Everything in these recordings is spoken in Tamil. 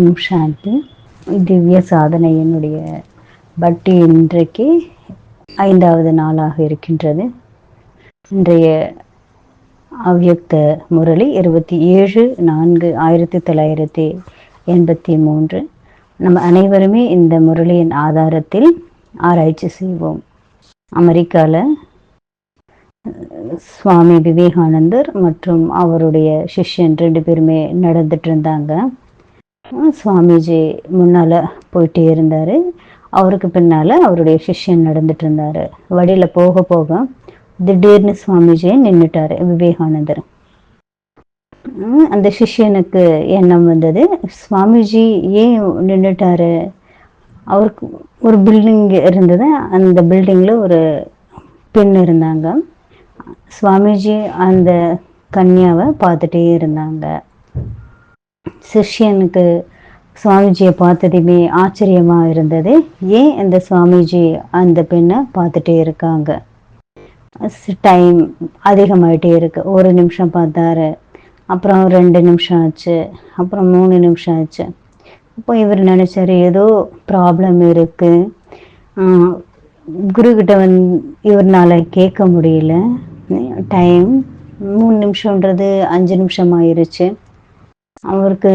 ஓம் சாந்தி திவ்ய சாதனையினுடைய பட்டி இன்றைக்கு ஐந்தாவது நாளாக இருக்கின்றது. இன்றைய அவ்யக்த முரளி இருபத்தி ஏழு நான்கு ஆயிரத்தி தொள்ளாயிரத்தி எண்பத்தி மூன்று. நம்ம அனைவருமே இந்த முரளியின் ஆதாரத்தில் ஆராய்ச்சி செய்வோம். அமெரிக்காவில் சுவாமி விவேகானந்தர் மற்றும் அவருடைய சிஷ்யன் ரெண்டு பேருமே நடந்துட்டு இருந்தாங்க. சுவாமிஜி முன்னால் போயிட்டே இருந்தார். அவருக்கு பின்னால் அவருடைய சிஷ்யன் நடந்துட்டு இருந்தார். வழியில் போக போக திடீர்னு சுவாமிஜியை நின்றுட்டாரு விவேகானந்தர். அந்த சிஷ்யனுக்கு எண்ணம் வந்தது சுவாமிஜி ஏன் நின்றுட்டாரு அவருக்கு ஒரு பில்டிங் இருந்தது அந்த பில்டிங்கில் ஒரு பெண் இருந்தாங்க. சுவாமிஜி அந்த கன்யாவை பார்த்துட்டே இருந்தாங்க. சிஷ்யனுக்கு சுவாமிஜியை பார்த்ததுமே ஆச்சரியமாக இருந்தது. ஏன் இந்த சுவாமிஜி அந்த பெண்ணை பார்த்துட்டே இருக்காங்க? டைம் அதிகமாயிட்டே இருக்கு. ஒரு நிமிஷம் பார்த்தாரு. அப்புறம் ரெண்டு நிமிஷம் ஆச்சு. அப்புறம் மூணு நிமிஷம் ஆச்சு. அப்போ இவர் நினச்சாரு ஏதோ ப்ராப்ளம் இருக்குது குருக்கிட்ட வந் இவர்னால் கேட்க முடியல. டைம் மூணு நிமிஷன்றது அஞ்சு நிமிஷம் ஆயிருச்சு அவருக்கு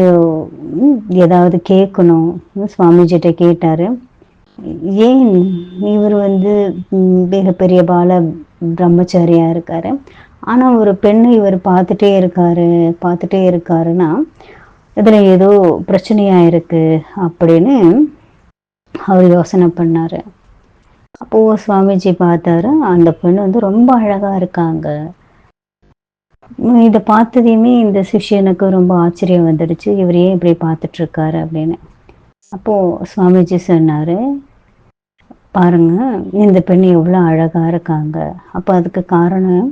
ஏதாவது கேட்கணும். சுவாமிஜிட்ட கேட்டார். ஏன் இவர் வந்து மிகப்பெரிய பால பிரம்மச்சாரியாக இருக்கார்? ஆனால் ஒரு பெண்ணை இவர் பார்த்துட்டே இருக்காரு பார்த்துட்டே இருக்காருன்னா இதில் ஏதோ பிரச்சனையாக இருக்குது அப்படின்னு அவர் யோசனை பண்ணார். அப்போது சுவாமிஜி பார்த்தாரு அந்த பெண் வந்து ரொம்ப அழகாக இருக்காங்க. இதை பார்த்ததையுமே இந்த சிஷியனுக்கு ரொம்ப ஆச்சரியம் வந்துடுச்சு. இவர் ஏன் இப்படி பார்த்துட்டு இருக்காரு அப்படின்னு. அப்போது சுவாமிஜி சொன்னார் பாருங்க இந்த பெண் எவ்வளோ அழகாக இருக்காங்க. அப்போ அதுக்கு காரணம்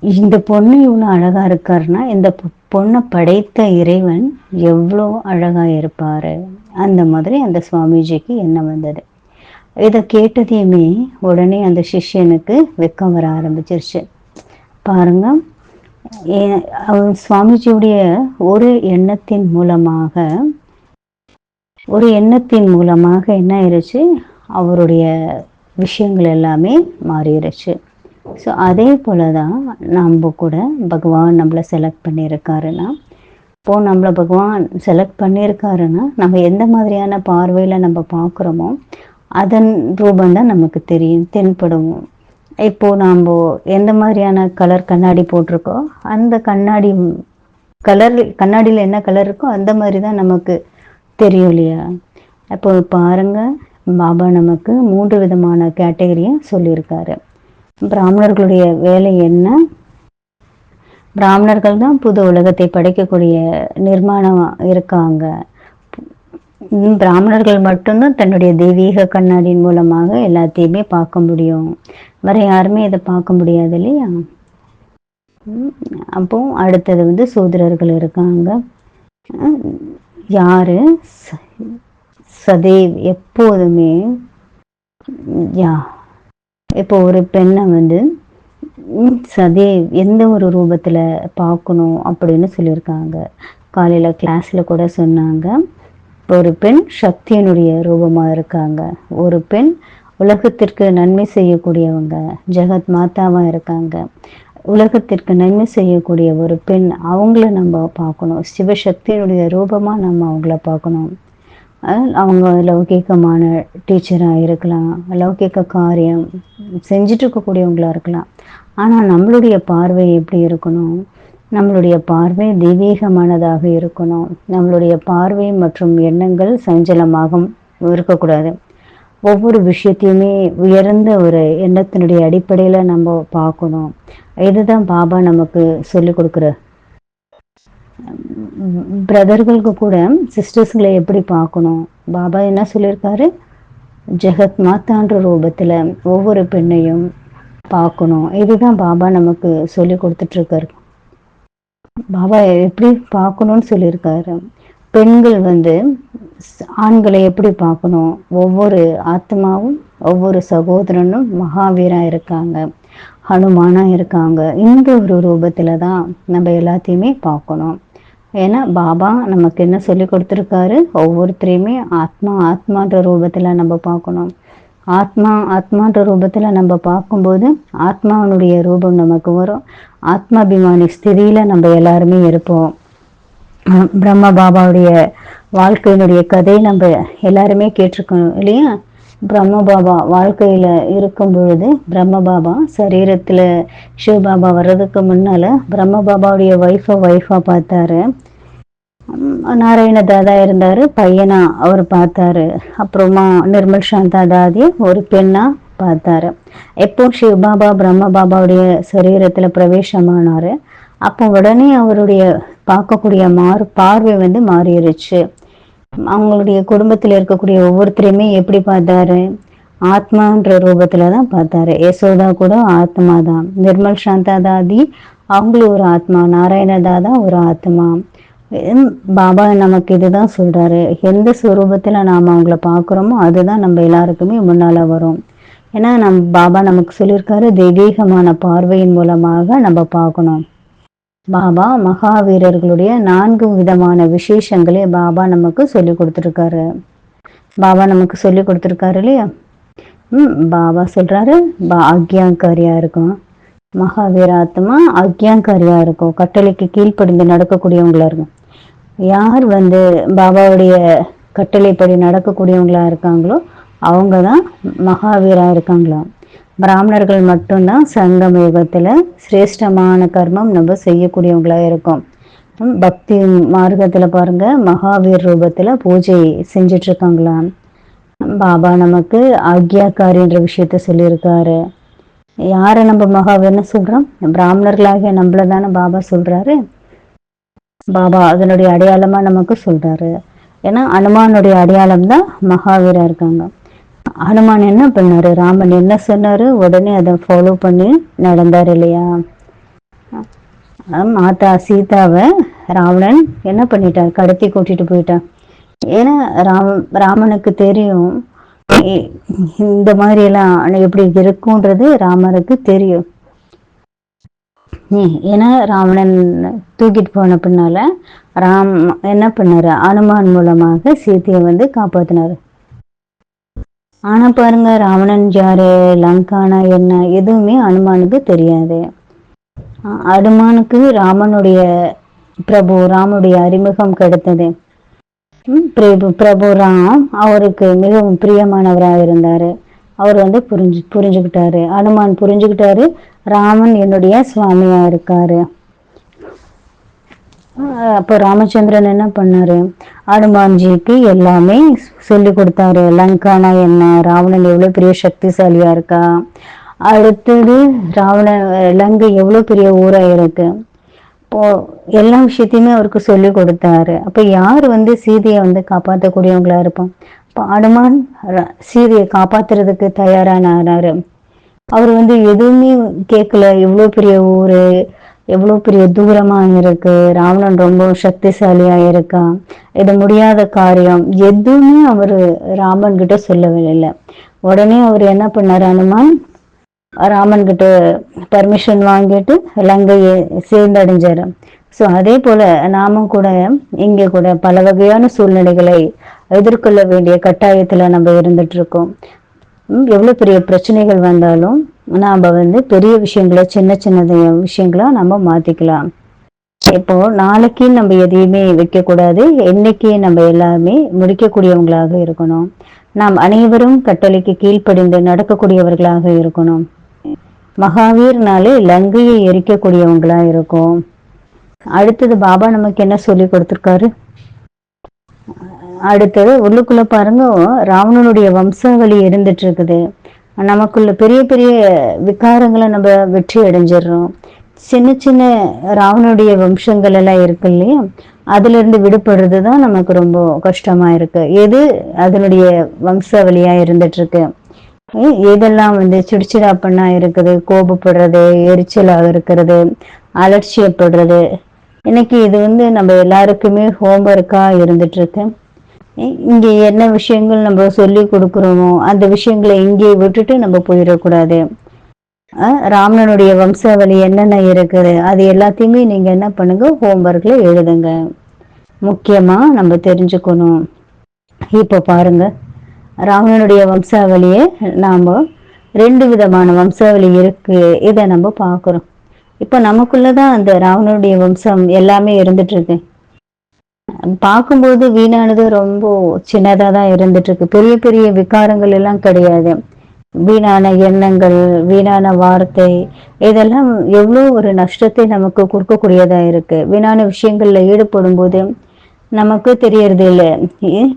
இந்த பொண்ணு இவ்வளோ அழகாக இருக்காருன்னா இந்த பொண்ணை படைத்த இறைவன் எவ்வளோ அழகாக இருப்பார். அந்த மாதிரி அந்த சுவாமிஜிக்கு எண்ணம் வந்தது. இதை கேட்டதையுமே உடனே அந்த சிஷ்யனுக்கு வெக்கம் வர ஆரம்பிச்சிருச்சு. பாருங்க. சுவாமிஜியுடைய ஒரு எண்ணத்தின் மூலமாக ஒரு எண்ணத்தின் மூலமாக என்ன ஆயிடுச்சு அவருடைய விஷயங்கள் எல்லாமே மாறிடுச்சு ஸோ அதே போல தான் நம்ம கூட பகவான் நம்மளை செலக்ட் பண்ணியிருக்காருன்னா இப்போது நம்மளை பகவான் செலக்ட் பண்ணியிருக்காருன்னா நம்ம எந்த மாதிரியான பார்வையில் நம்ம பார்க்குறோமோ அதன் ரூபம் தான் நமக்கு தெரியும் தென்படுவோம். இப்போது நாம் எந்த மாதிரியான கலர் கண்ணாடி போட்டிருக்கோ அந்த கண்ணாடி கலர் கண்ணாடியில் என்ன கலர் இருக்கோ அந்த மாதிரி தான் நமக்கு தெரியும் இல்லையா? அப்போ பாருங்க பாபா நமக்கு மூன்று விதமான கேட்டகரியை சொல்லியிருக்காரு. பிராமணர்களுடைய வேலை என்ன? பிராமணர்கள் தான் புது உலகத்தை படைக்கக்கூடிய நிர்மாணம் இருக்காங்க. பிராமணர்கள் மட்டும்தான் தன்னுடைய தெய்வீக கண்ணாடியின் மூலமாக எல்லாத்தையுமே பார்க்க முடியும். வேற யாருமே இதை பார்க்க முடியாது இல்லையா? அப்போ அடுத்தது வந்து சூதரர்கள் இருக்காங்க. யாரு? சதேவ் எப்போதுமே யா இப்போ ஒரு பெண்ணை வந்து சதேவ் எந்த ஒரு ரூபத்தில் பார்க்கணும் அப்படின்னு சொல்லியிருக்காங்க. காலையில் கிளாஸில் கூட சொன்னாங்க. ஒரு பெண் சக்தியினுடைய ரூபமாக இருக்காங்க. ஒரு பெண் உலகத்திற்கு நன்மை செய்யக்கூடியவங்க ஜெகத் மாதாவாக இருக்காங்க. உலகத்திற்கு நன்மை செய்யக்கூடிய ஒரு பெண் அவங்கள நம்ம பார்க்கணும். சிவசக்தியினுடைய ரூபமாக நம்ம அவங்கள பார்க்கணும். அவங்க லௌகிகமான டீச்சராக இருக்கலாம் லௌகிக காரியம் செஞ்சிட்ருக்கக்கூடியவங்களாக இருக்கலாம். ஆனால் நம்மளுடைய பார்வை எப்படி இருக்கணும்? நம்மளுடைய பார்வை தெய்வீகமானதாக இருக்கணும். நம்மளுடைய பார்வை மற்றும் எண்ணங்கள் சஞ்சலமாக இருக்கக்கூடாது. ஒவ்வொரு விஷயத்தையுமே உயர்ந்த ஒரு எண்ணத்தினுடைய அடிப்படையில் நம்ம பார்க்கணும். இதுதான் பாபா நமக்கு சொல்லி கொடுக்குற. பிரதர்களுக்கு கூட சிஸ்டர்ஸ்களை எப்படி பார்க்கணும்? பாபா என்ன சொல்லியிருக்காரு? ஜெகத் மாத்தான்ற ரூபத்தில் ஒவ்வொரு பெண்ணையும் பார்க்கணும். இதுதான் பாபா நமக்கு சொல்லி கொடுத்துட்ருக்காரு பாபா எப்படி பார்க்கணும்னு சொல்லியிருக்காரு. பெண்கள் வந்து ஆண்களை எப்படி பார்க்கணும்? ஒவ்வொரு ஆத்மாவும் ஒவ்வொரு சகோதரனும் மகாவீரா இருக்காங்க. ஹனுமானா இருக்காங்க. இந்த ஒரு ரூபத்துல தான் நம்ம எல்லாத்தையுமே பார்க்கணும். ஏன்னா பாபா நமக்கு என்ன சொல்லி கொடுத்துருக்காரு? ஒவ்வொருத்தரையுமே ஆத்மா ஆத்மான்ற ரூபத்தில் நம்ம பார்க்கணும். ஆத்மா ஆத்மான்ற ரூபத்தில் நம்ம பார்க்கும்போது ஆத்மாவனுடைய ரூபம் நமக்கு வரும். ஆத்மாபிமானி ஸ்திதியில் நம்ம எல்லாருமே இருப்போம். பிரம்ம பாபாவுடைய வாழ்க்கையினுடைய கதை நம்ம எல்லாருமே கேட்டிருக்கணும் இல்லையா? பிரம்ம பாபா வாழ்க்கையில் இருக்கும் பொழுது பிரம்ம பாபா சரீரத்தில் சிவபாபா வர்றதுக்கு முன்னால் பிரம்ம பாபாவுடைய ஒய்ஃபை ஒய்ஃபாக பார்த்தாரு. நாராயண தாதா இருந்தார் பையனா அவர் பார்த்தாரு. அப்புறமா நிர்மல் சாந்தா தாதி ஒரு பெண்ணாக பார்த்தாரு. எப்போ சிவபாபா பிரம்ம பாபாவுடைய சரீரத்தில் பிரவேசமானார் அப்போ உடனே அவருடைய பார்க்கக்கூடிய மாறு பார்வை வந்து மாறிடுச்சு. அவங்களுடைய குடும்பத்தில் இருக்கக்கூடிய ஒவ்வொருத்தரையுமே எப்படி பார்த்தாரு? ஆத்மான்ற ரூபத்துல தான் பார்த்தாரு. யசோதா கூட ஆத்மா தான். நிர்மல் சாந்தா தாதி அவங்களும் ஒரு ஆத்மா நாராயண தாதா ஒரு ஆத்மா. பாபா நமக்கு இதுதான் சொல்றாரு. எந்த சுரூபத்துல நாம அவங்கள பாக்குறோமோ அதுதான் நம்ம எல்லாருக்குமே முன்னால வரும். ஏன்னா நம் பாபா நமக்கு சொல்லியிருக்காரு தெய்வீகமான பார்வையின் மூலமாக நம்ம பார்க்கணும். பாபா மகாவீரர்களுடைய நான்கு விதமான விசேஷங்களே பாபா நமக்கு சொல்லி கொடுத்துருக்காரு. பாபா நமக்கு சொல்லி கொடுத்துருக்காரு இல்லையா? ம் பாபா சொல்றாரு பா அக்யாங்காரியா இருக்கும். மகாவீராத்மா அக்யாங்காரியா இருக்கும். கட்டளைக்கு கீழ்ப்படிந்து நடக்கக்கூடியவங்களா இருக்கும். யார் வந்து பாபாவுடைய கட்டளைப்படி நடக்கக்கூடியவங்களா இருக்காங்களோ அவங்க தான் மகாவீராக இருக்காங்களாம். பிராமணர்கள் மட்டும்தான் சங்கம் யுகத்தில் சிரேஷ்டமான கர்மம் நம்ம செய்யக்கூடியவங்களா இருக்கும். பக்தி மார்க்கத்தில் பாருங்க மகாவீர் ரூபத்தில் பூஜை செஞ்சிட்டு இருக்காங்களாம் பாபா நமக்கு ஆக்யாக்காரின்ற விஷயத்த சொல்லியிருக்காரு. யாரை நம்ம மகாவீர்னு சொல்கிறோம் பிராமணர்களாகிய நம்மள தானே பாபா சொல்கிறாரு பாபா அதனுடைய அடையாளமாக நமக்கு சொல்கிறாரு ஏன்னா அனுமானுடைய அடையாளம் தான் மகாவீராக இருக்காங்க. ஹனுமான் என்ன பண்ணாரு? ராமன் என்ன சொன்னாரு? உடனே அதை ஃபாலோ பண்ணி நடந்தார் இல்லையா? மாதா சீதாவை ராவணன் என்ன பண்ணிட்டார்? கடத்தி கூட்டிட்டு போயிட்டான் ஏன்னா ராம் ராமனுக்கு தெரியும் இந்த மாதிரி எல்லாம் எப்படி இருக்கும்ன்றது ராமருக்கு தெரியும். ஏன்னா ராவணன் தூக்கிட்டு போன பின்னால ராம் என்ன பண்ணாரு? அனுமான் மூலமாக சீதையை வந்து காப்பாத்தினாரு. ஆனா பாருங்க ராவணன் யாரு லங்கானா என்ன எதுவுமே அனுமானுக்கு தெரியாது. அனுமானுக்கு ராமனுடைய பிரபு ராமனுடைய அறிமுகம் கிடைத்தது. பிரபு பிரபு ராம் அவருக்கு மிகவும் பிரியமானவராக இருந்தாரு. அவர் வந்து புரிஞ்சு புரிஞ்சுக்கிட்டாரு. அனுமான் புரிஞ்சுக்கிட்டாரு. ராமன் என்னுடைய சுவாமியா இருக்காரு. அப்போ ராமச்சந்திரன் என்ன பண்ணாரு? அனுமான்ஜிக்கு எல்லாமே சொல்லி கொடுத்தாரு. லங்கானா என்ன? ராவணன் எவ்வளவு பெரிய சக்திசாலியா இருக்கா? அடுத்தது ராவண லங்கை எவ்வளவு பெரிய ஊரா இருக்கு? இப்போ எல்லா விஷயத்தையுமே அவருக்கு சொல்லி கொடுத்தாரு. அப்ப யார் வந்து சீதையை வந்து காப்பாற்றக்கூடியவங்களா இருப்போம்? இப்போ அனுமான் சீதையை காப்பாத்துறதுக்கு தயாரானாரு. அவர் வந்து எதுவுமே கேட்கல. இவ்வளோ பெரிய ஊரு எவ்வளோ பெரிய தூரமாக இருக்கு ராவணன் ரொம்ப சக்திசாலியாக இருக்கா இது முடியாத காரியம். எதுவுமே அவர் ராமன் கிட்ட சொல்லவே இல்லை உடனே அவர் என்ன பண்ணார் அனுமான்? ராமன் கிட்ட பர்மிஷன் வாங்கிட்டு லங்கையை சேர்ந்தடைஞ்சார். ஸோ அதே போல நாமும் கூட இங்கே கூட பல வகையான சூழ்நிலைகளை எதிர்கொள்ள வேண்டிய கட்டாயத்தில் நம்ம இருந்துட்டு இருக்கோம் எவ்வளோ பெரிய பிரச்சனைகள் வந்தாலும் நாம வந்து பெரிய விஷயங்களை சின்ன சின்ன விஷயங்களா நம்ம மாத்திக்கலாம். இப்போ நாளைக்கு நம்ம எதையுமே வைக்கக்கூடாது. என்னைக்கு நம்ம எல்லாமே முடிக்கக்கூடியவங்களாக இருக்கணும். நாம் அனைவரும் கட்டளைக்கு கீழ்ப்படிந்து நடக்கக்கூடியவர்களாக இருக்கணும். மகாவீர்னாலே லங்கையை எரிக்கக்கூடியவங்களா இருக்கும். அடுத்தது பாபா நமக்கு என்ன சொல்லி கொடுத்துருக்காரு? அடுத்தது உள்ளுக்குள்ள பாருங்க ராவணனுடைய வம்சாவளி இருந்துட்டு இருக்குது. நமக்குள்ள பெரிய பெரிய விகாரங்களை நம்ம வெற்றி அடைஞ்சிடுறோம். சின்ன சின்ன ராவனுடைய வம்சங்கள் எல்லாம் இருக்கு இல்லையா? அதுல இருந்து விடுபடுறது தான் நமக்கு ரொம்ப கஷ்டமா இருக்கு. எது அதனுடைய வம்சாவளியாக இருந்துட்டு இருக்கு? எதெல்லாம் வந்து சிடிச்சிடாப்பண்ணா இருக்குது? கோபப்படுறது எரிச்சலாக இருக்கிறது அலட்சியப்படுறது. இன்னைக்கு இது வந்து நம்ம எல்லாருக்குமே ஹோம்ஒர்க்காக இருந்துட்டு இருக்கு. இங்கே என்ன விஷயங்கள் நம்ம சொல்லி கொடுக்குறோமோ அந்த விஷயங்களை இங்கே விட்டுட்டு நம்ம போயிடக்கூடாது. ராமனனுடைய வம்சாவளி என்னென்ன இருக்குது அது எல்லாத்தையுமே நீங்கள் என்ன பண்ணுங்க ஹோம்ஒர்க்கில் எழுதுங்க. முக்கியமாக நம்ம தெரிஞ்சுக்கணும். இப்போ பாருங்க ராவணனுடைய வம்சாவளியை நாம் ரெண்டு விதமான வம்சாவளி இருக்கு இதை நம்ம பார்க்குறோம். இப்போ நமக்குள்ளே தான் அந்த ராவணனுடைய வம்சம் எல்லாமே இருந்துட்டு இருக்கு. பார்க்கும்போது வீணானது ரொம்ப சின்னதா தான் இருந்துட்டு இருக்கு பெரிய பெரிய விகாரங்கள் எல்லாம் கிடையாது. வீணான எண்ணங்கள் வீணான வார்த்தை இதெல்லாம் எவ்வளோ ஒரு நஷ்டத்தை நமக்கு கொடுக்கக்கூடியதா இருக்கு. வீணான விஷயங்கள்ல ஈடுபடும் போது நமக்கு தெரியறது இல்லை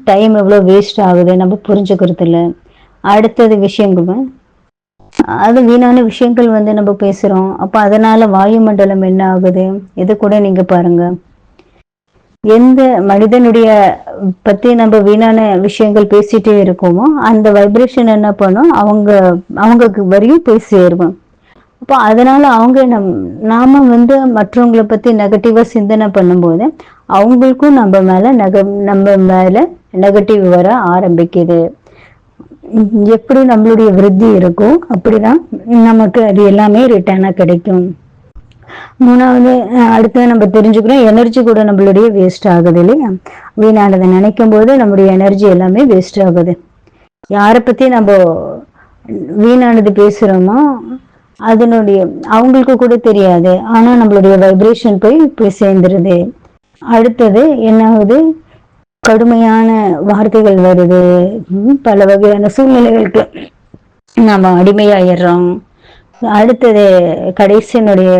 டைம் எவ்வளோ வேஸ்ட் ஆகுது நம்ம புரிஞ்சுக்கிறது இல்லை அடுத்தது விஷயங்கள். அது வீணான விஷயங்கள் வந்து நம்ம பேசுறோம். அப்போ அதனால வாயுமண்டலம் என்ன ஆகுது? இது கூட நீங்க பாருங்க. எந்த மனிதனுடைய பத்தி நம்ம வீணான விஷயங்கள் பேசிட்டே இருக்கோமோ அந்த வைப்ரேஷன் என்ன பண்ணும்? அவங்க அவங்களுக்கு வரையும் போய் சேருவோம். அப்போ அதனால அவங்க நம் நாம வந்து மற்றவங்களை பத்தி நெகட்டிவா சிந்தனை பண்ணும்போது அவங்களுக்கும் நம்ம மேல நெக நம்ம மேல நெகட்டிவ் வர ஆரம்பிக்குது. எப்படி நம்மளுடைய விருத்தி இருக்கோ அப்படிதான் நமக்கு அது எல்லாமே ரிட்டர்னா கிடைக்கும். மூணாவது அடுத்து நம்ம தெரிஞ்சுக்கிறோம் எனர்ஜி கூட நம்மளுடைய வேஸ்ட் ஆகுது இல்லையா? வீணானதை நினைக்கும் போது நம்முடைய எனர்ஜி எல்லாமே வேஸ்ட் ஆகுது. யாரை பத்தி நம்ம வீணானது பேசுறோமோ அதனுடைய அவங்களுக்கு கூட தெரியாது. ஆனா நம்மளுடைய வைப்ரேஷன் போய் போய் சேர்ந்துருது. அடுத்தது என்ன கடுமையான வார்த்தைகள் வருது. பல வகையான சூழ்நிலைகளுக்கு நாம அடிமையாயிடுறோம். அடுத்தது கடைசியினுடைய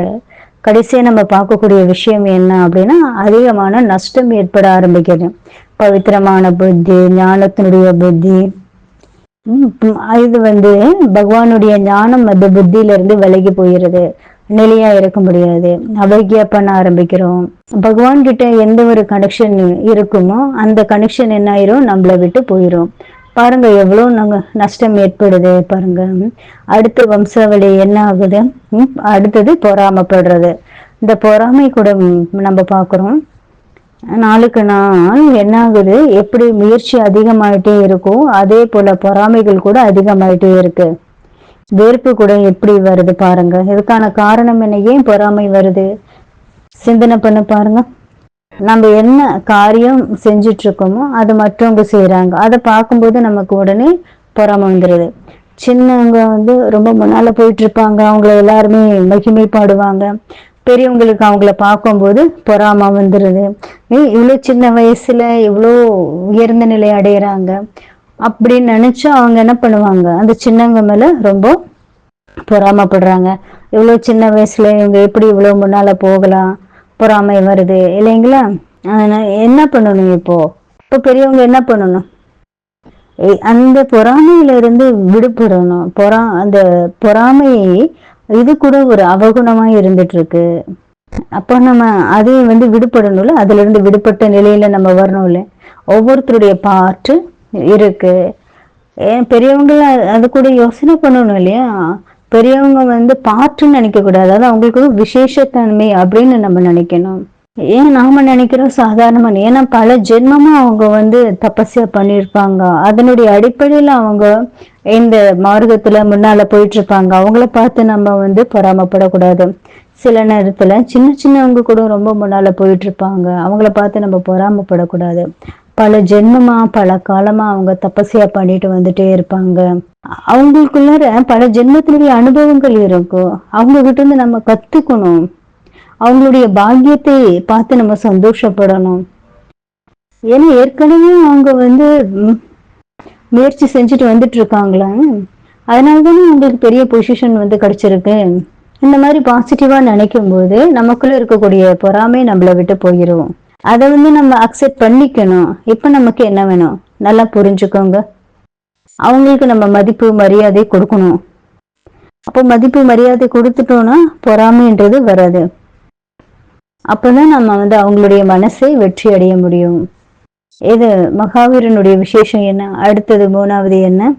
கடைசியா நம்ம பார்க்கக்கூடிய விஷயம் என்ன அப்படின்னா அதிகமான நஷ்டம் ஏற்பட ஆரம்பிக்கிறது பவித்திரமான புத்தி ஞானத்தினுடைய புத்தி. இது வந்து பகவானுடைய ஞானம் அந்த புத்தியில இருந்து விலகி போயிடுது நிலையா இருக்க முடியாது. அபகியா பண்ண ஆரம்பிக்கிறோம். பகவான் கிட்ட எந்த ஒரு கனெக்ஷன் இருக்குமோ அந்த கனெக்ஷன் என்ன ஆயிரும்? நம்மளை விட்டு போயிரும். பாருங்க எவ்வளோ நாங்கள் நஷ்டம் ஏற்படுது பாருங்க. அடுத்த வம்சாவளி என்ன ஆகுது? அடுத்தது பொறாமப்படுறது. இந்த பொறாமை கூட நம்ம பார்க்குறோம். நாளுக்கு நாள் என்ன ஆகுது? எப்படி முயற்சி அதிகமாயிட்டே இருக்கோ அதே போல பொறாமைகள் கூட அதிகமாயிட்டே இருக்கு. வெறுப்பு கூட எப்படி வருது பாருங்க. இதுக்கான காரணம் என்ன? ஏன் பொறாமை வருது? சிந்தனை பண்ண பாருங்க. நம்ம என்ன காரியம் செஞ்சிட்டு இருக்கோமோ அதை மற்றவங்க செய்யறாங்க அதை பார்க்கும்போது நமக்கு உடனே பொறாம வந்துடுது சின்னவங்க வந்து ரொம்ப முன்னால போயிட்டு இருப்பாங்க அவங்கள எல்லாருமே மகிமை பாடுவாங்க. பெரியவங்களுக்கு அவங்கள பார்க்கும்போது பொறாம வந்துடுது இவ்வளோ சின்ன வயசுல இவ்வளோ உயர்ந்த நிலை அடையிறாங்க. அப்படின்னு நினைச்சு அவங்க என்ன பண்ணுவாங்க? அந்த சின்னவங்க மேல ரொம்ப பொறாமப்படுறாங்க. இவ்வளோ சின்ன வயசுல இவங்க எப்படி இவ்வளோ முன்னால போகலாம்? பொறாமை வருது இல்லைங்களா? என்ன பண்ணணும் இப்போ? இப்போ பெரியவங்க என்ன பண்ணணும்? அந்த பொறாமையில இருந்து விடுபடணும். பொறா அந்த பொறாமை இது கூட ஒரு அவகுணமா இருந்துட்டு இருக்கு அப்போ நம்ம அதையும் வந்து விடுபடணும்ல? அதுல இருந்து விடுபட்ட நிலையில நம்ம வரணும்ல? ஒவ்வொருத்தருடைய பாட்டு இருக்கு. ஏன் பெரியவங்க அது கூட யோசனை பண்ணணும் இல்லையா? பெரியவங்க வந்து பாட்டுன்னு நினைக்க கூடாது அதாவது அவங்களுக்கு விசேஷத்தன்மை அப்படின்னு நம்ம நினைக்கணும். ஏன் நாம நினைக்கிறோம்? சாதாரணமா ஏன்னா பல ஜென்மமா அவங்க வந்து தபஸ்யா பண்ணியிருப்பாங்க. அதனுடைய அடிப்படையில அவங்க இந்த மார்க்கத்துல முன்னால போயிட்டு இருப்பாங்க அவங்கள பார்த்து நம்ம வந்து பொறாமப்படக்கூடாது. சில நேரத்துல சின்ன சின்னவங்க கூட ரொம்ப முன்னால போயிட்டு இருப்பாங்க அவங்கள பார்த்து நம்ம பொறாமப்படக்கூடாது. பல ஜென்மமா பல காலமா அவங்க தபசியா பண்ணிட்டு வந்துட்டே இருப்பாங்க. அவங்களுக்குள்ளார பல ஜென்மத்தினுடைய அனுபவங்கள் இருக்கும் அவங்க கிட்ட இருந்து நம்ம கத்துக்கணும். அவங்களுடைய பாக்கியத்தை பார்த்து நம்ம சந்தோஷப்படணும். ஏன்னா ஏற்கனவே அவங்க வந்து முயற்சி செஞ்சுட்டு வந்துட்டு இருக்காங்களா? அதனால தானே அவங்களுக்கு பெரிய பொசிஷன் வந்து கிடைச்சிருக்கு. இந்த மாதிரி பாசிட்டிவா நினைக்கும் போது நமக்குள்ள இருக்கக்கூடிய பொறாமை நம்மளை விட்டு போயிடும் அதை வந்து நம்ம அக்செப்ட் பண்ணிக்கணும். இப்ப நமக்கு என்ன வேணும்? நல்லா புரிஞ்சுக்கோங்க. அவங்களுக்கு நம்ம மதிப்பு மரியாதை கொடுக்கணும். அப்போ மதிப்பு மரியாதை கொடுத்துட்டோம்னா பொறாமைன்றது வராது. அப்பதான் நம்ம வந்து அவங்களுடைய மனசை வெற்றி அடைய முடியும். இது மகாவீரனுடைய விசேஷம் என்ன? அடுத்தது மூணாவது என்ன?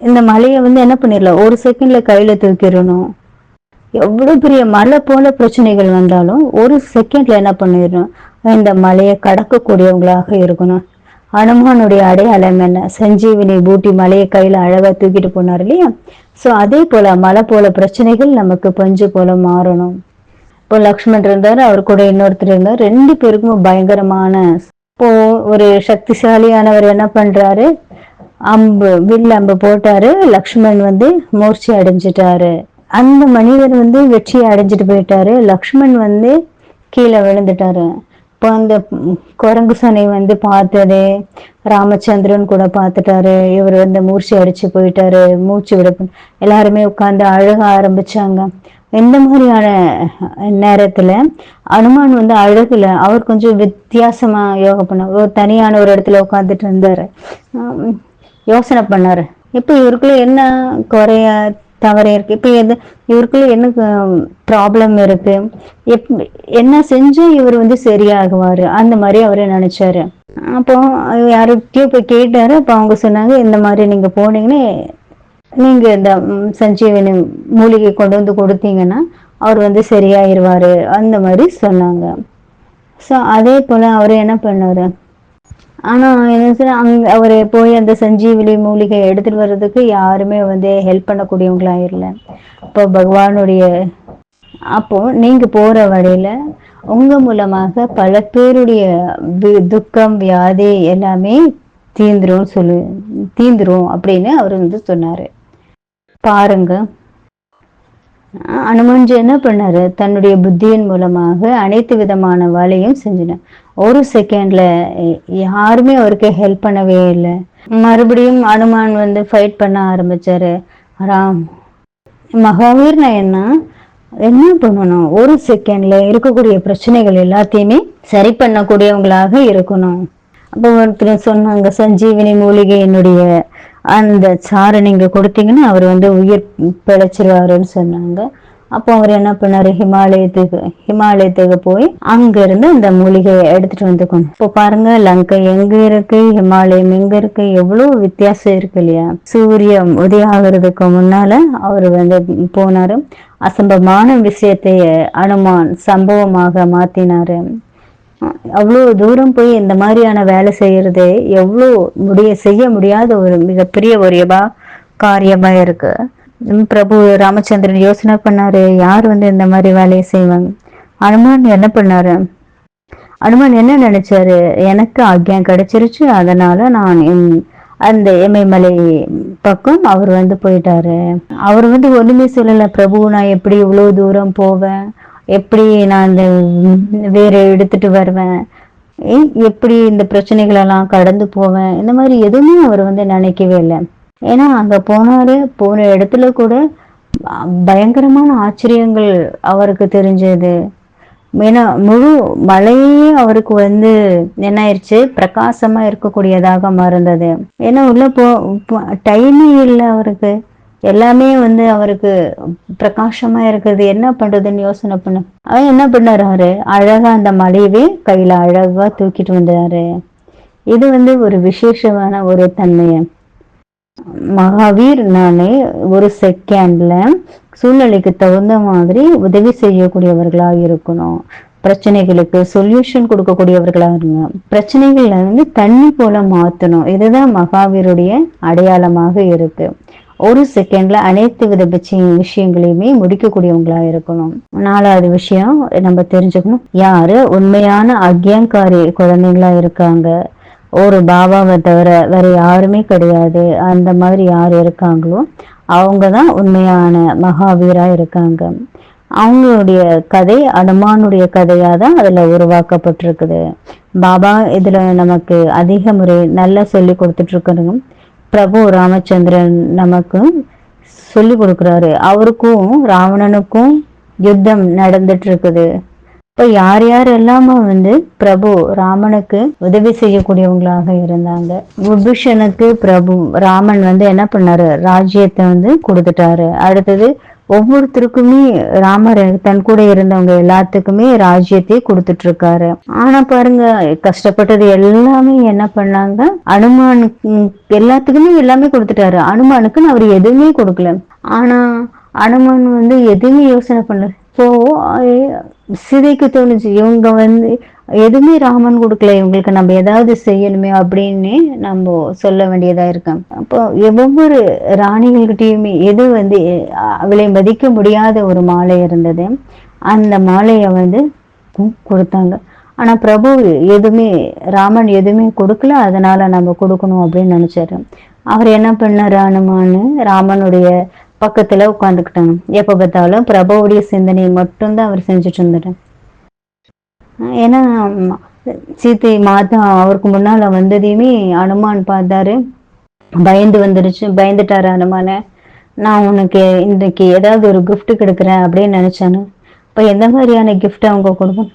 இந்த மலையை வந்து என்ன பண்ணிடலாம்? ஒரு செகண்ட்ல கையில தூக்கிடணும். எவ்வளவு பெரிய மலை போல பிரச்சனைகள் வந்தாலும் ஒரு செகண்ட்ல என்ன பண்ணிடணும்? இந்த மலையை கடக்கக்கூடியவங்களாக இருக்கணும். அனுமானுடைய அடையாளம் என்ன? சஞ்சீவினி பூட்டி மலையை கையில் அழகாக தூக்கிட்டு போனார் இல்லையா? ஸோ அதே போல மலை போல பிரச்சனைகள் நமக்கு பஞ்சு போல மாறணும். இப்போ லக்ஷ்மண் இருந்தார் அவர் கூட இன்னொருத்தர் இருந்தார். ரெண்டு பேருக்கும் பயங்கரமான இப்போ ஒரு சக்திசாலியானவர் என்ன பண்றாரு? அம்பு வில் அம்பு போட்டாரு. லக்ஷ்மண் வந்து மூர்ச்சி அடைஞ்சிட்டாரு. அந்த மனிதர் வந்து வெற்றியை அடைஞ்சிட்டு போயிட்டாரு. லக்ஷ்மண் வந்து கீழே விழுந்துட்டாரு. இப்போ அந்த குரங்கு சனை வந்து பார்த்தது ராமச்சந்திரன் கூட பார்த்துட்டாரு இவர் வந்து மூர்ச்சி அடிச்சு போயிட்டாரு மூச்சு விட எல்லாருமே உட்காந்து அழக ஆரம்பிச்சாங்க. இந்த மாதிரியான நேரத்துல அனுமான் வந்து அழகுல அவர் கொஞ்சம் வித்தியாசமா யோகா பண்ணார் ஒரு தனியான ஒரு இடத்துல உட்காந்துட்டு இருந்தாரு. யோசனை பண்ணாரு. இப்ப இவருக்குள்ள என்ன குறைய தவறு இருக்கு. இப்போ எது இவருக்குள்ள என்ன ப்ராப்ளம் இருக்கு? எப் என்ன செஞ்சு இவர் வந்து சரியாகுவார்? அந்த மாதிரி அவர் நினைச்சாரு? அப்போ யாருக்கிட்டயோ போய் கேட்டாரு. அப்போ அவங்க சொன்னாங்க இந்த மாதிரி நீங்க போனீங்கன்னா நீங்க இந்த சஞ்சீவனி மூலிகை கொண்டு வந்து கொடுத்தீங்கன்னா அவர் வந்து சரியாயிருவாரு. அந்த மாதிரி சொன்னாங்க. ஸோ அதே போல அவர் என்ன பண்ணாரு? ஆனா என்ன அங்க அவர் போய் அந்த சஞ்சீவிலி மூலிகை எடுத்துட்டு வர்றதுக்கு யாருமே வந்து ஹெல்ப் பண்ணக்கூடியவங்களா இல்லை இப்போ பகவானுடைய அப்போ நீங்க போற வழியில் உங்க மூலமாக பல பேருடைய துக்கம் வியாதி எல்லாமே தீந்துரும் சொல்லு தீந்துரும் அப்படின்னு அவர் வந்து சொன்னாரு. பாருங்க. அனுமஞ்சு என்ன பண்ணாரு? தன்னுடைய புத்தியின் மூலமாக அனைத்து விதமான வேலையும் செஞ்சினார். ஒரு செகண்ட்ல யாருமே அவருக்கு ஹெல்ப் பண்ணவே இல்லை. மறுபடியும் அனுமான் வந்து ஃபைட் பண்ண ஆரம்பிச்சாரு. ராம் மகாவீர்னா என்ன என்ன பண்ணணும்? ஒரு செகண்ட்ல இருக்கக்கூடிய பிரச்சனைகள் எல்லாத்தையுமே சரி பண்ணக்கூடியவங்களாக இருக்கணும். அப்போ ஒருத்தர் சொன்னாங்க சஞ்சீவினி மூலிகை என்னுடைய அந்த சாரை நீங்க கொடுத்தீங்கன்னா அவர் வந்து உயிர் பிழைச்சிருவாருன்னு சொன்னாங்க. அப்போ அவர் என்ன பண்ணாரு? ஹிமாலயத்துக்கு ஹிமாலயத்துக்கு போய் அங்க இருந்து அந்த மூலிகையை எடுத்துட்டு வந்துக்கணும். இப்போ பாருங்க லங்கை எங்க இருக்கு? ஹிமாலயம் எங்க இருக்கு? எவ்வளவு வித்தியாசம் இருக்கு இல்லையா? சூரியன் உதயாகிறதுக்கு முன்னால அவர் வந்து போனாரு. அசம்பமான விஷயத்தை அனுமான் சம்பவமாக மாத்தினாரு. அவ்வளோ தூரம் போய் இந்த மாதிரியான வேலை செய்யறது எவ்வளோ முடிய செய்ய முடியாத ஒரு மிகப்பெரிய ஒரு காரியமா இருக்கு. பிரபு ராமச்சந்திரன் யோசனை பண்ணாரு. யார் வந்து இந்த மாதிரி வேலையை செய்வாங்க? அனுமான் என்ன பண்ணாரு? அனுமான் என்ன நினைச்சாரு? எனக்கு ஆக்கியம் கிடைச்சிருச்சு அதனால நான் அந்த எம்ஐமலை பக்கம் அவர் வந்து போயிட்டாரு. அவர் வந்து ஒண்ணுமே சொல்லல பிரபு நான் எப்படி இவ்வளவு தூரம் போவேன்? எப்படி நான் இந்த வேற எடுத்துட்டு வருவேன்? எப்படி இந்த பிரச்சனைகள் எல்லாம் கடந்து போவேன்? இந்த மாதிரி எதுவுமே அவர் வந்து நினைக்கவே இல்லை. ஏன்னா அங்க போனார் போன இடத்துல கூட பயங்கரமான ஆச்சரியங்கள் அவருக்கு தெரிஞ்சது. ஏன்னா முழு மலையே அவருக்கு வந்து என்ன ஆயிடுச்சு பிரகாசமா இருக்கக்கூடியதாக மறந்தது ஏன்னா உள்ள போ டைமே இல்லை அவருக்கு. எல்லாமே வந்து அவருக்கு பிரகாசமா இருக்குது. என்ன பண்றதுன்னு யோசனை பண்ண. அவன் என்ன பண்ணாரு அழகா அந்த மலையவே கையில அழகா தூக்கிட்டு வந்தாரு இது வந்து ஒரு விசேஷமான ஒரு தன்மையை. மகாவீர் நானே ஒரு செகண்ட்ல சூழ்நிலைக்கு தகுந்த மாதிரி உதவி செய்யக்கூடியவர்களா இருக்கணும். பிரச்சனைகளுக்கு சொல்யூஷன் கொடுக்கக்கூடியவர்களா இருங்க பிரச்சனைகள்ல வந்து தண்ணி போல மாத்தணும். இதுதான் மகாவீருடைய அடையாளமாக இருக்கு. ஒரு செகண்ட்ல அனைத்து வித விஷயங்களையுமே முடிக்கக்கூடியவங்களா இருக்கணும். நாலாவது விஷயம் நம்ம தெரிஞ்சுக்கணும். யாரு? உண்மையான அக்யங்காரி குழந்தைங்களா இருக்காங்க. ஒரு பாபாவை தவிர வேற யாருமே கிடையாது. அந்த மாதிரி யார் இருக்காங்களோ அவங்க தான் உண்மையான மகாவீரா இருக்காங்க. அவங்களுடைய கதை அனுமானுடைய கதையாக தான் அதில் உருவாக்கப்பட்டிருக்குது. பாபா இதில் நமக்கு அதிக முறை நல்லா சொல்லி கொடுத்துட்ருக்கணும் பிரபு ராமச்சந்திரன் நமக்கு சொல்லி கொடுக்குறாரு. அவருக்கும் ராவணனுக்கும் யுத்தம் நடந்துட்டு இருக்குது இப்ப யார் யார் எல்லாம வந்து பிரபு ராமனுக்கு உதவி செய்யக்கூடியவங்களாக இருந்தாங்க. விபீஷனுக்கு பிரபு ராமன் வந்து என்ன பண்ணாரு? ராஜ்யத்தை வந்து கொடுத்துட்டாரு. அடுத்தது ஒவ்வொருத்தருக்குமே ராமர் தன் கூட இருந்தவங்க எல்லாத்துக்குமே ராஜ்யத்தை கொடுத்துட்டு இருக்காரு ஆனா பாருங்க கஷ்டப்பட்டது எல்லாமே என்ன பண்ணாங்க? அனுமான் எல்லாத்துக்குமே எல்லாமே கொடுத்துட்டாரு. அனுமானுக்குன்னு அவர் எதுவுமே கொடுக்கல. ஆனா அனுமான் வந்து எதுவுமே யோசனை பண்ணல. ஸோ சிதைக்கு தோணுச்சு. இவங்க வந்து எதுவுமே ராமன் கொடுக்கல. இவங்களுக்கு நம்ம ஏதாவது செய்யணுமே அப்படின்னு நம்ம சொல்ல வேண்டியதா இருக்கு. அப்போ ஒவ்வொரு ராணிகள்கிட்டயுமே எது வந்து அவளை மதிக்க முடியாத ஒரு மாலை இருந்தது. அந்த மாலையை வந்து கொடுத்தாங்க. ஆனா பிரபு எதுவுமே ராமன் எதுவுமே கொடுக்கல. அதனால நம்ம கொடுக்கணும் அப்படின்னு நினைச்சாரு. அவர் என்ன பண்ணாரு அனுமான்னு ராமனுடைய பக்கத்துல உட்காந்துக்கிட்டாங்க எப்ப பார்த்தாலும் பிரபுவுடைய சிந்தனையை மட்டும்தான் அவர் செஞ்சுட்டு இருந்தாரு. ஏன்னா சீத்தை மாதா அவருக்கு முன்னால வந்ததையுமே அனுமான் பார்த்தாரு. பயந்து வந்துருச்சு. பயந்துட்டாரு அனுமான. நான் உனக்கு இன்னைக்கு ஏதாவது ஒரு கிஃப்ட் கொடுக்குறேன் அப்படின்னு நினைச்சானு. இப்போ எந்த மாதிரியான கிஃப்ட் அவங்க கொடுக்கணும்?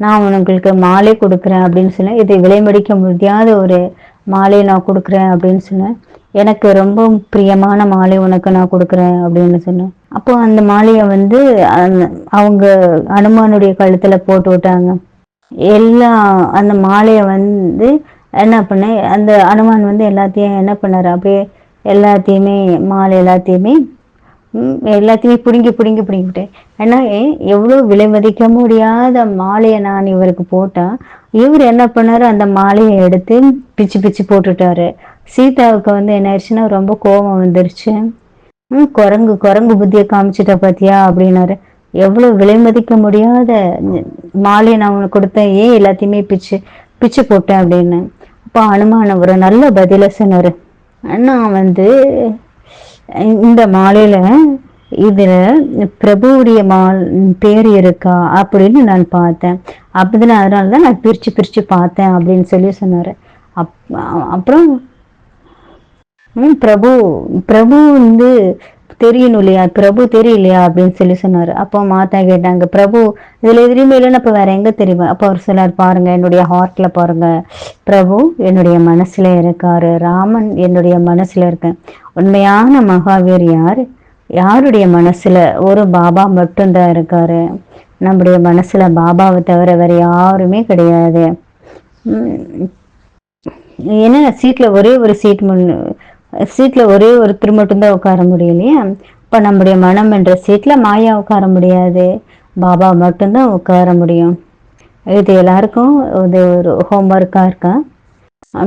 நான் உனக்கு மாலை கொடுக்குறேன் அப்படின்னு சொன்னேன். இதை விலைமடிக்க முடியாத ஒரு மாலையை நான் கொடுக்குறேன் அப்படின்னு சொன்னேன். எனக்கு ரொம்ப பிரியமான மாலை உனக்கு நான் கொடுக்குறேன் அப்படின்னு சொன்னேன். அப்போ அந்த மாலையை வந்து அவங்க அனுமானுடைய கழுத்துல போட்டு விட்டாங்க. எல்லா அந்த மாலையை வந்து என்ன பண்ண அந்த அனுமான் வந்து எல்லாத்தையும் என்ன பண்ணாரு? அப்படியே எல்லாத்தையுமே மாலை எல்லாத்தையுமே எல்லாத்தையுமே பிடுங்கி பிடுங்கி பிடுங்கிவிட்டேன் ஏன்னா எவ்வளோ எவ்வளவு விலை மதிக்க முடியாத மாலையை நான் இவருக்கு போட்டா இவர் என்ன பண்ணாரு அந்த மாலையை எடுத்து பிச்சு பிச்சு போட்டுட்டாரு. சீதாவுக்கு வந்து என்ன ஆயிடுச்சுன்னா ரொம்ப கோபம் வந்துருச்சு. ம் குரங்கு குரங்கு புத்தியை காமிச்சிட்ட பாத்தியா அப்படின்னாரு. எவ்வளவு விலை மதிக்க முடியாத மாலையை நான் உனக்கு கொடுத்தேன் ஏன் எல்லாத்தையுமே பிச்சு பிச்சு போட்டேன் அப்படின்னு. அப்போ அனுமானம் ஒரு நல்ல பதில சொன்னாரு. நான் வந்து இந்த மாலையில இதுல பிரபுவுடைய மால் பேர் இருக்கா அப்படின்னு நான் பார்த்தேன். அப்படிதான் அதனாலதான் நான் பிரிச்சு பிரிச்சு பார்த்தேன் அப்படின்னு சொல்லி சொன்னாரு. அப் அப்புறம் பிரபு பிரபு வந்து தெரியணும் இல்லையா? பிரபு தெரியலையா? அப்படின்னு சொல்லி சொன்னார். அப்போ மாதா கேட்டாங்க பிரபு இதில் எதுலையுமே இல்லைன்னு அப்ப வேற எங்கே தெரியுமா? அப்போ அவர் சொல்லார் பாருங்க என்னுடைய ஹார்ட்ல பாருங்க. பிரபு என்னுடைய மனசுல இருக்காரு. ராமன் என்னுடைய மனசுல இருக்கேன். உண்மையான மகாவீர் யார்? யாருடைய மனசுல? ஒரு பாபா மட்டும்தான் இருக்காரு. நம்முடைய மனசுல பாபாவை தவிர வேற யாருமே கிடையாது. ஏன்னா சீட்ல ஒரே ஒரு சீட் முன் சீட்டில் ஒரே ஒருத்தர் மட்டும்தான் உட்கார முடியலையா இப்போ நம்முடைய மனம் என்ற சீட்டில் மாயா உட்கார முடியாது. பாபா மட்டும்தான் உட்கார முடியும். இது எல்லாருக்கும் இது ஒரு ஹோம்ஒர்க்காக இருக்கா?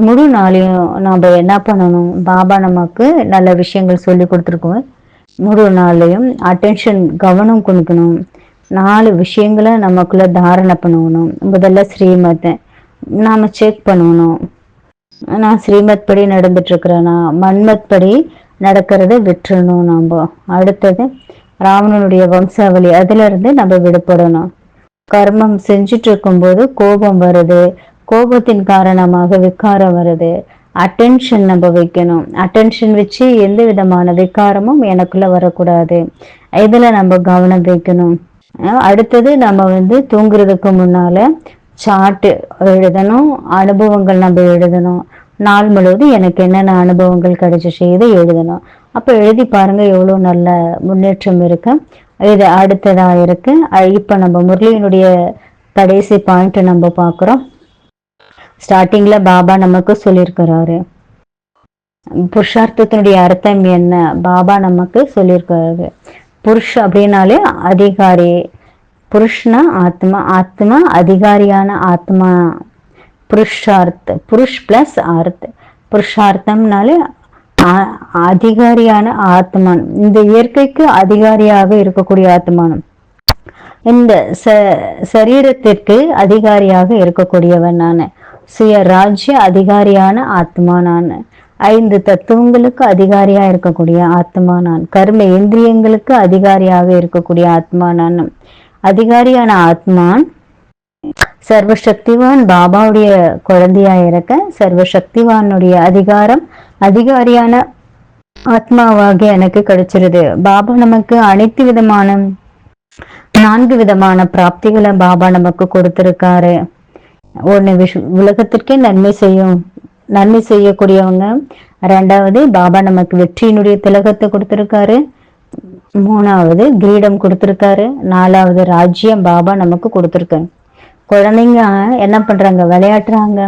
முழு நாளையும் நாம் என்ன பண்ணணும்? பாபா நமக்கு நல்ல விஷயங்கள் சொல்லி கொடுத்துருக்கோம் முழு நாளையும் அட்டென்ஷன் கவனம் கொடுக்கணும். நாலு விஷயங்களை நமக்குள்ளே தாரணை பண்ணணும். முதல்ல ஸ்ரீமத்தை நாம் செக் பண்ணணும். நான் ஸ்ரீமத் படி நடந்துட்டு இருக்கிறேன்னா மன்மத் படி நடக்கிறத விட்டுறணும் நாம. அடுத்தது ராவணனுடைய வம்சாவளி அதுல இருந்து நம்ம விடுபடணும். கர்மம் செஞ்சுட்டு இருக்கும்போது கோபம் வருது. கோபத்தின் காரணமாக விக்காரம் வருது. அட்டென்ஷன் நம்ம வைக்கணும். அட்டென்ஷன் வச்சு எந்த விதமான விக்காரமும் எனக்குள்ள வரக்கூடாது. இதுல நம்ம கவனம் வைக்கணும். அடுத்தது நம்ம வந்து தூங்குறதுக்கு முன்னால சார்ட்டு எழுதணும் அனுபவங்கள் நம்ம எழுதணும். நாள் முழுவதும் எனக்கு என்னென்ன அனுபவங்கள் கிடைச்சிச்சு இதை எழுதணும். அப்போ எழுதி பாருங்க எவ்வளோ நல்ல முன்னேற்றம் இருக்கு. இது அடுத்ததாக இருக்கு. இப்போ நம்ம முரளியினுடைய கடைசி பாயிண்ட் நம்ம பார்க்குறோம். ஸ்டார்டிங்கில் பாபா நமக்கு சொல்லியிருக்கிறாரு. புருஷார்த்தத்தினுடைய அர்த்தம் என்ன? பாபா நமக்கு சொல்லியிருக்கிறாரு. புருஷ் அப்படின்னாலே அதிகாரி புருஷ்னா ஆத்மா ஆத்மா அதிகாரியான ஆத்மா. புருஷார்த் புருஷ் பிளஸ் ஆர்த் புருஷார்த்தம்னாலே அதிகாரியான ஆத்மான் இந்த இயற்கைக்கு அதிகாரியாக இருக்கக்கூடிய ஆத்மானம். இந்த ச சரீரத்திற்கு அதிகாரியாக இருக்கக்கூடியவன் நான். சுய ராஜ்ய அதிகாரியான ஆத்மா நான். ஐந்து தத்துவங்களுக்கு அதிகாரியாக இருக்கக்கூடிய ஆத்மா நான். கர்ம இந்திரியங்களுக்கு அதிகாரியாக இருக்கக்கூடிய ஆத்மா நான் அதிகாரியான ஆத்மான் சர்வசக்திவான் பாபாவுடைய குழந்தையா இருக்க சர்வசக்திவானுடைய அதிகாரம் அதிகாரியான ஆத்மாவாக எனக்கு கிடைச்சிருது. பாபா நமக்கு அனைத்து விதமான நான்கு விதமான பிராப்திகளை பாபா நமக்கு கொடுத்திருக்காரு. ஒண்ணு விஷ் உலகத்திற்கே நன்மை செய்யும் நன்மை செய்யக்கூடியவங்க. ரெண்டாவது பாபா நமக்கு வெற்றியினுடைய திலகத்தை கொடுத்திருக்காரு. மூணாவது கிரீடம் கொடுத்திருக்காரு. நாலாவது ராஜ்யம் பாபா நமக்கு கொடுத்திருக்காரு குழந்தைங்க என்ன பண்றாங்க? விளையாடுறாங்க.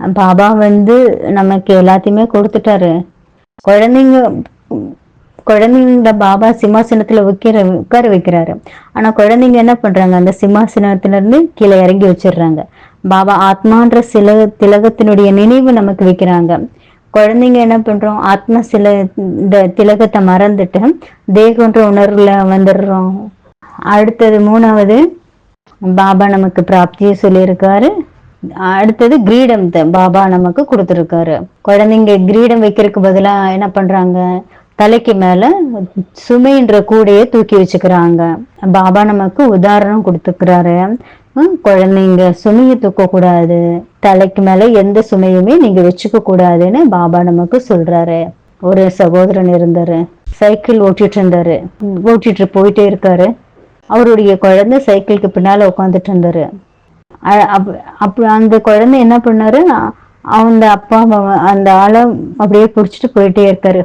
பாபா வந்து நமக்கு எல்லாத்தையுமே கொடுத்துட்டாரு. குழந்தைங்க குழந்தைங்கள பாபா சிம்மாசனத்துல வைக்கிற உட்கார வைக்கிறாரு. ஆனா குழந்தைங்க என்ன பண்றாங்க? அந்த சிம்மாசனத்துல இருந்து கீழே இறங்கி வச்சிடுறாங்க. பாபா ஆத்மான்ற சில திலகத்தினுடைய நினைவு நமக்கு வைக்கிறாங்க. குழந்தைங்க என்ன பண்றோம்? ஆத்ம சில இந்த திலகத்தை மறந்துட்டு தேகன்ற உணர்வுல வந்துடுறோம். அடுத்தது மூணாவது பாபா நமக்கு பிராப்தியை சொல்லியிருக்காரு. அடுத்தது கிரீடம் பாபா நமக்கு கொடுத்துருக்காரு. குழந்தைங்க கிரீடம் வைக்கிறதுக்கு பதிலா என்ன பண்றாங்க? தலைக்கு மேல சுமைன்ற கூடையை தூக்கி வச்சுக்கிறாங்க. பாபா நமக்கு உதாரணம் கொடுத்துக்கிறாரு. குழந்தைங்க சுமையை தூக்க கூடாது தலைக்கு மேல எந்த சுமையுமே நீங்க வச்சுக்க கூடாதுன்னு பாபா நமக்கு சொல்றாரு. ஒரு சகோதரன் இருந்தாரு. சைக்கிள் ஓட்டிட்டு இருந்தாரு. ஓட்டிட்டு போயிட்டே இருக்காரு. அவருடைய குழந்தை சைக்கிளுக்கு பின்னால உட்காந்துட்டு இருந்தாரு. அப்ப அந்த குழந்தை என்ன பண்ணாரு? அந்த அப்பா அந்த ஆளை அப்படியே பிடிச்சிட்டு போயிட்டே இருக்காரு.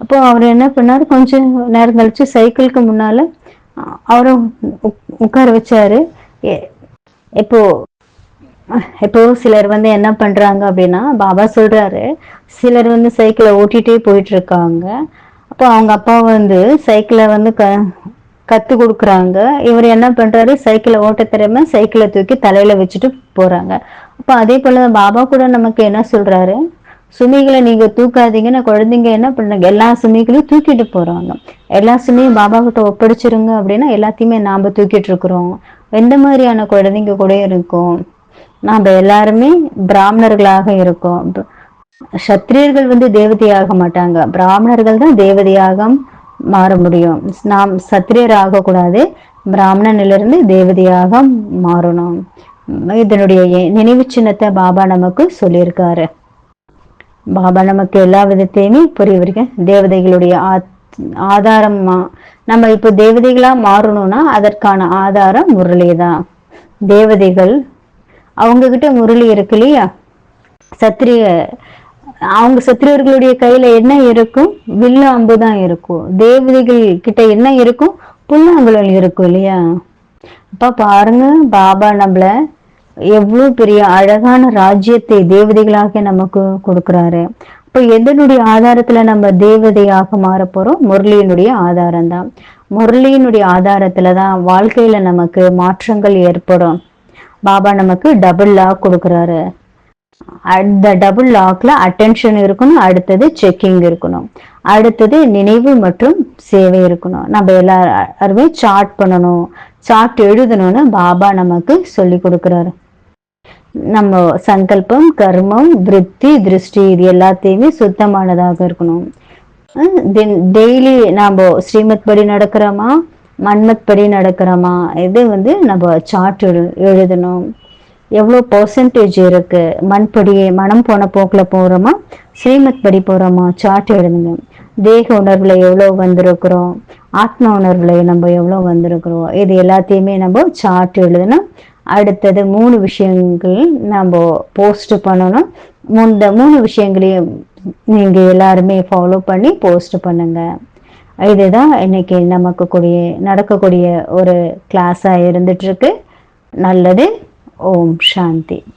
அப்போ அவர் என்ன பண்ணாரு? கொஞ்சம் நேரம் கழிச்சு சைக்கிளுக்கு முன்னால அவரை உட்கார வச்சாரு. இப்போ இப்போ சிலர் வந்து என்ன பண்றாங்க அப்படின்னா பாபா சொல்றாரு சிலர் வந்து சைக்கிளை ஓட்டிட்டே போயிட்டு இருக்காங்க அப்போ அவங்க அப்பா வந்து சைக்கிளை வந்து க கத்து கொடுக்குறாங்க. இவர் என்ன பண்றாரு? சைக்கிளை ஓட்ட திறமை சைக்கிளை தூக்கி தலையில வச்சுட்டு போறாங்க. அப்போ அதே போல பாபா கூட நமக்கு என்ன சொல்றாரு? சுமிகளை நீங்க தூக்காதீங்கன்னு குழந்தைங்க என்ன பண்ணாங்க? எல்லா சுமிகளையும் தூக்கிட்டு போறாங்க. எல்லா சுமையும் பாபா கிட்ட ஒப்படைச்சிருங்க அப்படின்னா எல்லாத்தையுமே நாம தூக்கிட்டு இருக்கிறோம். எந்த மாதிரியான குழந்தைங்க கூட இருக்கும்? நாம எல்லாருமே பிராமணர்களாக இருக்கோம். சத்திரியர்கள் வந்து தேவதையாக மாட்டாங்க. பிராமணர்கள் தான் தேவதையாக மாற முடியும். நாம் சத்திரியர் ஆகக்கூடாது பிராமணனிலிருந்து தேவதையாக மாறணும். இதனுடைய நினைவு சின்னத்தை பாபா நமக்கு சொல்லியிருக்காரு. பாபா நமக்கு எல்லா விதத்தையுமே புரிய வரைக்கும் தேவதைகளுடைய ஆதாரமா? நம்ம இப்போ தேவதைகளா மாறணும்னா அதற்கான ஆதாரம் முரளி தான் தேவதைகள் அவங்க கிட்ட முரளி இருக்கு இல்லையா? சத்திரிய அவங்க சத்திரியர்களுடைய கையில என்ன இருக்கும்? வில்லு அம்பு தான் இருக்கும். தேவதைகள் கிட்ட என்ன இருக்கும்? புல்லாங்குழல் இருக்கும் இல்லையா? அப்ப பாருங்க பாபா நம்மள எவ்வளவு பெரிய அழகான ராஜ்யத்தை தேவதைகளாக நமக்கு கொடுக்கிறாரு. இப்ப எதனுடைய ஆதாரத்துல நம்ம தேவதையாக மாற போறோம்? முரளியினுடைய ஆதாரம் தான் முரளியினுடைய ஆதாரத்துலதான் வாழ்க்கையில நமக்கு மாற்றங்கள் ஏற்படும். பாபா நமக்கு டபுள் லாக் கொடுக்குறாரு. அந்த டபுள் லாக்ல அட்டென்ஷன் இருக்கணும் அடுத்தது செக்கிங் இருக்கணும். அடுத்தது நினைவு மற்றும் சேவை இருக்கணும். நம்ம எல்லாருமே சார்ட் பண்ணணும். சார்ட் எழுதணும்னு பாபா நமக்கு சொல்லி கொடுக்குறாரு. நம்ம சங்கல்பம் கர்மம் விருத்தி திருஷ்டி இது எல்லாத்தையுமே சுத்தமானதாக இருக்கணும். டெய்லி நம்ம ஸ்ரீமத் படி நடக்கிறோமா மன்மத் படி நடக்கிறோமா இது வந்து நம்ம சார்ட் எழுதணும். எவ்வளோ பர்சன்டேஜ் இருக்கு மண்படியே மனம் போன போக்கில் போகிறோமா ஸ்ரீமத் படி போகிறோமா சார்ட் எழுதுங்க. தேக உணர்வுல எவ்வளோ வந்திருக்கிறோம் ஆத்ம உணர்வுல நம்ம எவ்வளோ வந்திருக்கிறோம் இது எல்லாத்தையுமே நம்ம சார்ட் எழுதணும் அடுத்தது மூணு விஷயங்கள் நம்ம போஸ்ட் பண்ணணும். இந்த மூணு விஷயங்களையும் நீங்கள் எல்லாருமே ஃபாலோ பண்ணி போஸ்ட் பண்ணுங்க. இதுதான் இன்னைக்கு நமக்கு கூடிய நடக்கக்கூடிய ஒரு கிளாஸாக இருந்துட்டுருக்கு நல்லது. ஓம் சாந்தி.